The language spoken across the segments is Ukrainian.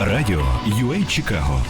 Радіо UA Чикаго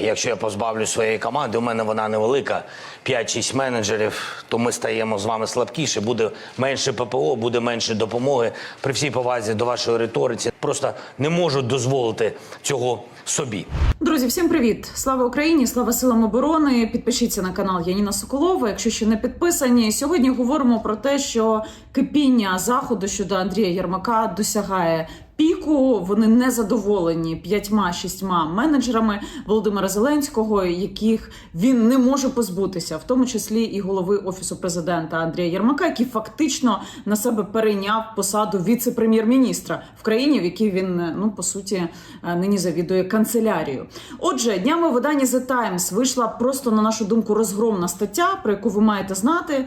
Якщо я позбавлю своєї команди, у мене вона невелика, 5-6 менеджерів, то ми стаємо з вами слабкіше, буде менше ППО, буде менше допомоги. При всій повазі до вашої риториці просто не можу дозволити цього собі. Друзі, всім привіт! Слава Україні! Слава силам оборони! Підпишіться на канал Яніна Соколова. Якщо ще не підписані, сьогодні говоримо про те, що кипіння заходу щодо Андрія Єрмака досягає. Піку вони не задоволені п'ятьма шістьма менеджерами Володимира Зеленського, яких він не може позбутися, в тому числі і голови офісу президента Андрія Єрмака, який фактично на себе перейняв посаду віце-прем'єр-міністра в країні, в якій він ну по суті е, нині завідує канцелярією. Отже, днями в виданні The Times вийшла просто на нашу думку розгромна стаття, про яку ви маєте знати.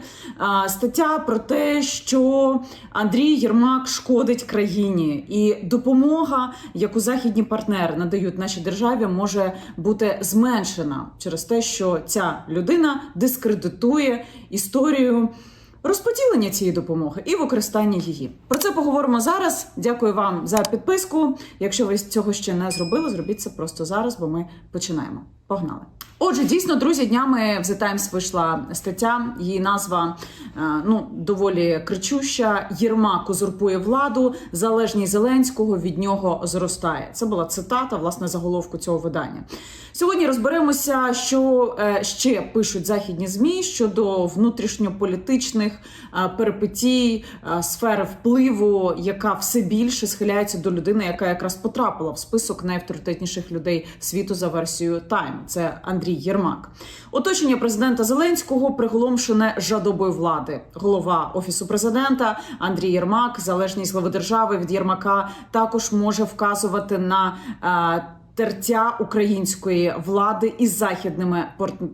Стаття про те, що Андрій Єрмак шкодить країні, і допомога, яку західні партнери надають нашій державі, може бути зменшена через те, що ця людина дискредитує історію. Розподілення цієї допомоги і використання її про це поговоримо зараз. Дякую вам за підписку. Якщо ви цього ще не зробили, зробіть це просто зараз, бо ми починаємо. Погнали! Отже, дійсно, друзі, днями в The Times вийшла стаття. Її назва е, ну доволі кричуща. Єрмак узурпує владу, залежність Зеленського від нього зростає. Це була цитата, власне, заголовку цього видання. Сьогодні розберемося, що е, ще пишуть західні змі щодо внутрішньополітичних е, перипетій, сфери впливу, яка все більше схиляється до людини, яка якраз потрапила в список найавторитетніших людей світу за версією Time. Це Андрій Єрмак. Оточення президента Зеленського приголомшене жадобою влади. Голова офісу президента Андрій Єрмак, залежність глави держави від Єрмака, також може вказувати на. е, Тертя української влади із західними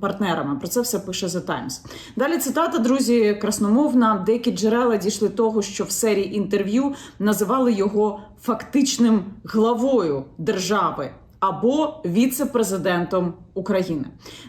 партнерами про це все пише The Times. Далі цитата, друзі, красномовна. Деякі джерела дійшли того, що в серії інтерв'ю називали його фактичним главою держави або віце-президентом України.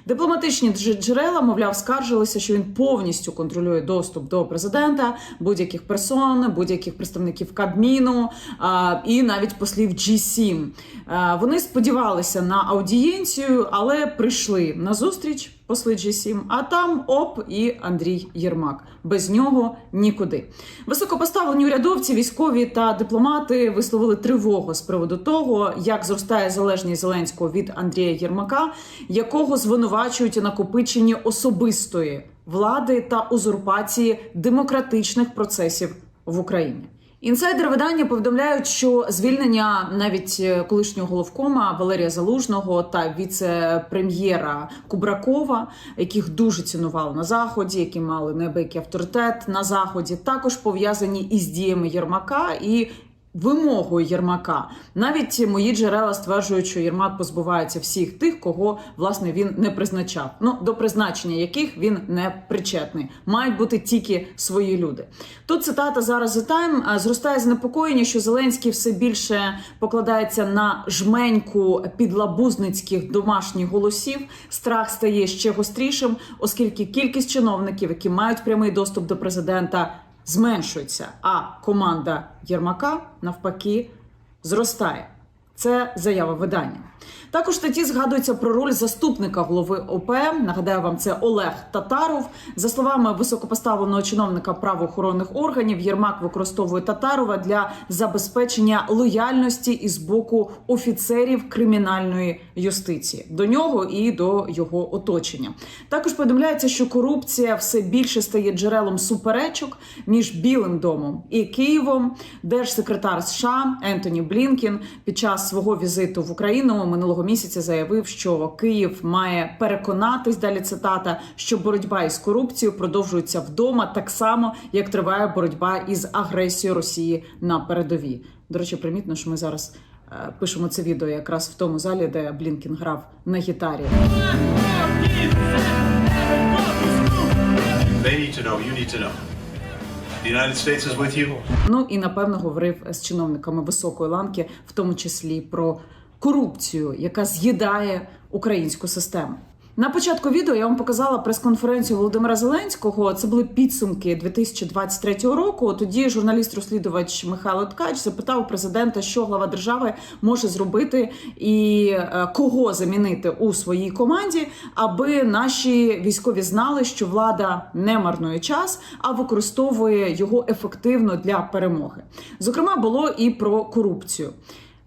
Дипломатичні джерела, мовляв, скаржилися, що він повністю контролює доступ до президента, будь-яких персон, будь-яких представників Кабміну а, і навіть послів G7. А, Вони сподівалися на аудієнцію, але прийшли на зустріч. Посли G7, а там оп і Андрій Єрмак. Без нього нікуди. Високопоставлені урядовці, військові та дипломати висловили тривогу з приводу того, як зростає залежність Зеленського від Андрія Єрмака, якого звинувачують у накопиченні особистої влади та узурпації демократичних процесів в Україні. Інсайдери видання повідомляють, що звільнення навіть е, колишнього головкома Валерія Залужного та віце-прем'єра Кубракова, яких дуже цінували на заході, які мали неабиякий авторитет на заході, також пов'язані із діями Єрмака і. Вимогою Єрмака навіть мої джерела стверджують, що Єрмак позбувається всіх тих, кого власне він не призначав. Ну до призначення яких він не причетний. Мають бути тільки свої люди. Тут цитата зараз The Time. зростає занепокоєння, що Зеленський все більше покладається на жменьку підлабузницьких домашніх голосів. Страх стає ще гострішим, оскільки кількість чиновників, які мають прямий доступ до президента, зменшується, а команда Єрмака навпаки зростає. Це заява видання. Також статті згадується про роль заступника голови ОП. Нагадаю вам, це Олег Татаров. За словами високопоставленого чиновника правоохоронних органів, Єрмак використовує Татарова для забезпечення лояльності із боку офіцерів кримінальної юстиції до нього і до його оточення. Також повідомляється, що корупція все більше стає джерелом суперечок між Білим домом і Києвом. Держсекретар США Ентоні Блінкін під час свого візиту в Україну минулого місяця заявив, що Київ має переконатись далі. Цитата, що боротьба із корупцією продовжується вдома, так само як триває боротьба із агресією Росії на передовій. До речі, примітно, що ми зараз. е, Пишемо це відео якраз в тому залі, де Блінкін грав на гітарі. They need to know, you need to know. The United States. Ну і напевно говорив з чиновниками високої ланки, в тому числі про корупцію, яка з'їдає українську систему. На початку відео я вам показала прес-конференцію Володимира Зеленського. Це були підсумки 2023 року. Тоді журналіст-розслідувач Михайло Ткач запитав президента, що глава держави може зробити і е, кого замінити у своїй команді, аби наші військові знали, що влада не марнує час, а використовує його ефективно для перемоги. Зокрема, було і про корупцію.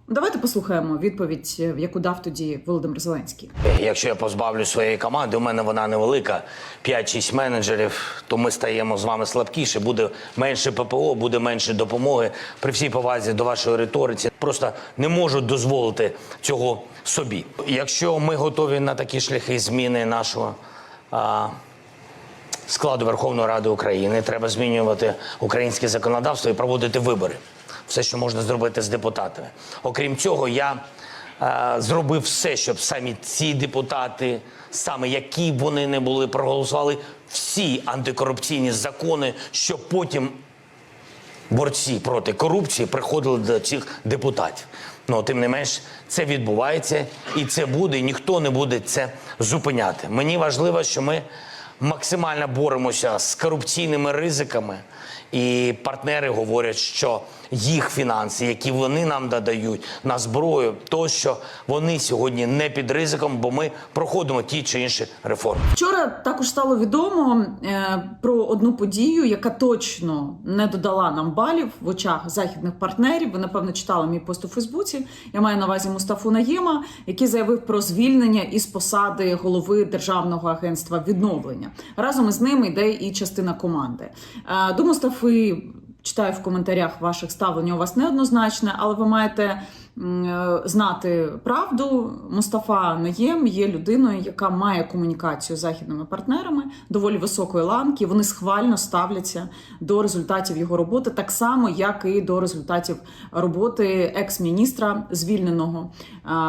Давайте послухаємо відповідь, е, яку дав тоді Володимир Зеленський. Якщо я позбавлю своєї команди, у мене вона невелика, 5-6 менеджерів, то ми стаємо з вами слабкіше, буде менше ППО, буде менше допомоги. При всій повазі до вашої риториці просто не можу дозволити цього собі. Якщо ми готові на такі шляхи зміни нашого. А, складу Верховної Ради України. Треба змінювати українське законодавство і проводити вибори. Все, що можна зробити з депутатами. Окрім цього, я е, зробив все, щоб самі ці депутати, саме які б вони не були, проголосували всі антикорупційні закони, щоб потім борці проти корупції приходили до цих депутатів. Ну, тим не менш, це відбувається і це буде, і ніхто не буде це зупиняти. Мені важливо, що ми максимально боремося з корупційними ризиками, і партнери говорять, що їх фінанси, які вони нам додають на зброю, то що вони сьогодні не під ризиком, бо ми проходимо ті чи інші реформи. Вчора також стало відомо е, про одну подію, яка точно не додала нам балів в очах західних партнерів. Ви напевно читали мій пост у Фейсбуці. Я маю на увазі Мустафу Наєма, який заявив про звільнення із посади голови державного агентства відновлення. Разом із ним йде і частина команди. Е, до Мустафи читаю в коментарях ваших ставлення у вас неоднозначне, але ви маєте знати правду. Мустафа Наєм є людиною, яка має комунікацію з західними партнерами доволі високої ланки. Вони схвально ставляться до результатів його роботи, так само як і до результатів роботи екс-міністра звільненого,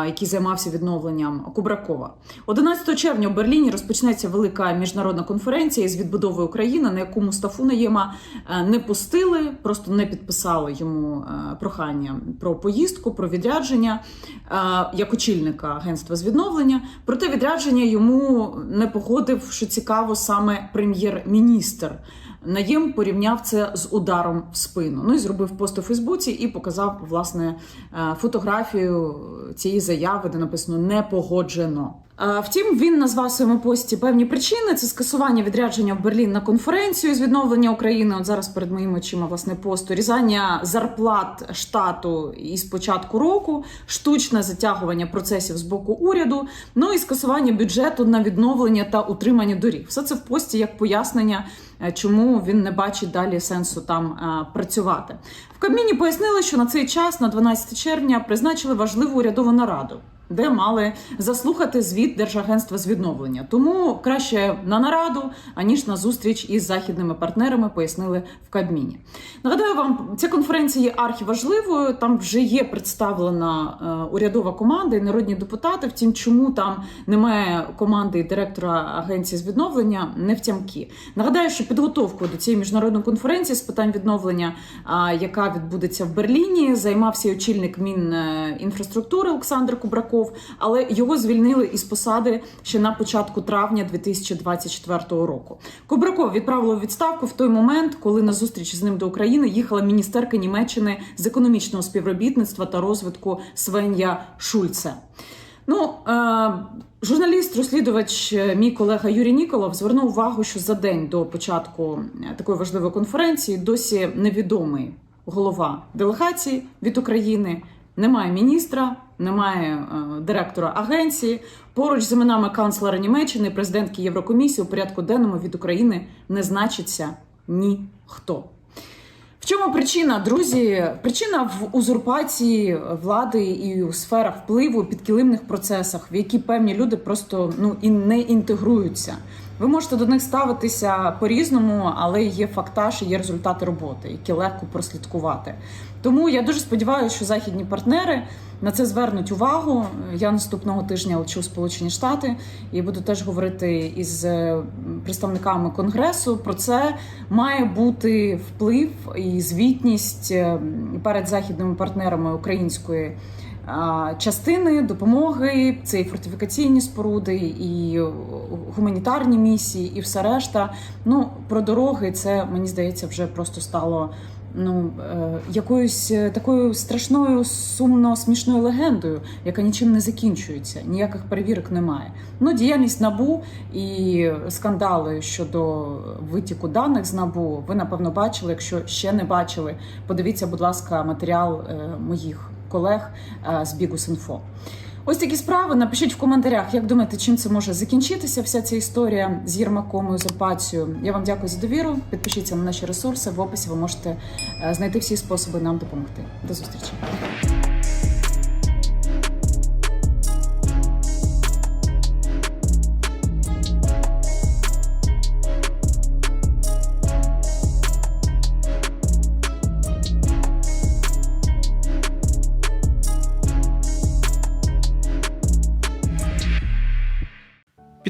який займався відновленням Кубракова. 11 червня у Берліні розпочнеться велика міжнародна конференція із відбудови України, на яку Мустафу Наєма е, не пустили, просто не підписали йому е, прохання про поїздку, про відрядження е, як очільника агентства з відновлення. Проте відрядження йому не погодив, що цікаво, саме прем'єр-міністр. Наєм порівняв це з ударом в спину. Ну і зробив пост у Фейсбуці і показав власне е, фотографію цієї заяви, де написано не погоджено. Втім, він назвав своєму пості певні причини: це скасування відрядження в Берлін на конференцію з відновлення України. От зараз перед моїми очима власне пост урізання зарплат штату із початку року, штучне затягування процесів з боку уряду, ну і скасування бюджету на відновлення та утримання доріг. Все це в пості як пояснення, е, чому він не бачить далі сенсу там е, працювати. В Кабміні пояснили, що на цей час, на 12 червня, призначили важливу урядову нараду. Де мали заслухати звіт Держагентства з відновлення, тому краще на нараду аніж на зустріч із західними партнерами, пояснили в Кабміні. Нагадаю вам, ця конференція є архіважливою. Там вже є представлена е, урядова команда і народні депутати. Втім, чому там немає команди директора агенції з відновлення, не втямки. Нагадаю, що підготовкою до цієї міжнародної конференції з питань відновлення, яка відбудеться в Берліні, займався очільник Мінінфраструктури Олександр Кубраков, але його звільнили із посади ще на початку травня 2024 року. Кубраков відправили у відставку в той момент, коли на зустріч з ним до України їхала міністерка Німеччини з економічного співробітництва та розвитку Свен'я Шульце. Ну, е, журналіст, розслідувач, е, мій колега Юрій Ніколов звернув увагу, що за день до початку е, такої важливої конференції досі невідомий голова делегації від України. Немає міністра, немає е, директора агенції. Поруч з іменами канцлера Німеччини, президентки Єврокомісії у порядку денному від України не значиться ніхто. В чому причина, друзі? Причина в узурпації влади і у сферах впливу, підкилимних процесах, в які певні люди просто ну і не інтегруються. Ви можете до них ставитися по-різному, але є фактаж і є результати роботи, які легко прослідкувати. Тому я дуже сподіваюся, що західні партнери на це звернуть увагу. Я наступного тижня лечу в Сполучені Штати і буду теж говорити із е, представниками конгресу. Про це має бути вплив і звітність е, перед західними партнерами української. Частини допомоги, це і фортифікаційні споруди, і е, гуманітарні місії, і все решта. Ну про дороги це мені здається вже просто стало. Ну, е, якоюсь е, такою страшною, сумно смішною легендою, яка нічим не закінчується, ніяких перевірок немає. Ну, діяльність набу і скандали щодо витіку даних з набу. Ви напевно бачили. Якщо ще не бачили, подивіться, будь ласка, матеріал моїх колег е, з Бігус.Інфо. Ось такі справи. Напишіть в коментарях, як думаєте, чим це може закінчитися, вся ця історія з Єрмаком і узурпацією. Я вам дякую за довіру. Підпишіться на наші ресурси. В описі ви можете е, знайти всі способи нам допомогти. До зустрічі.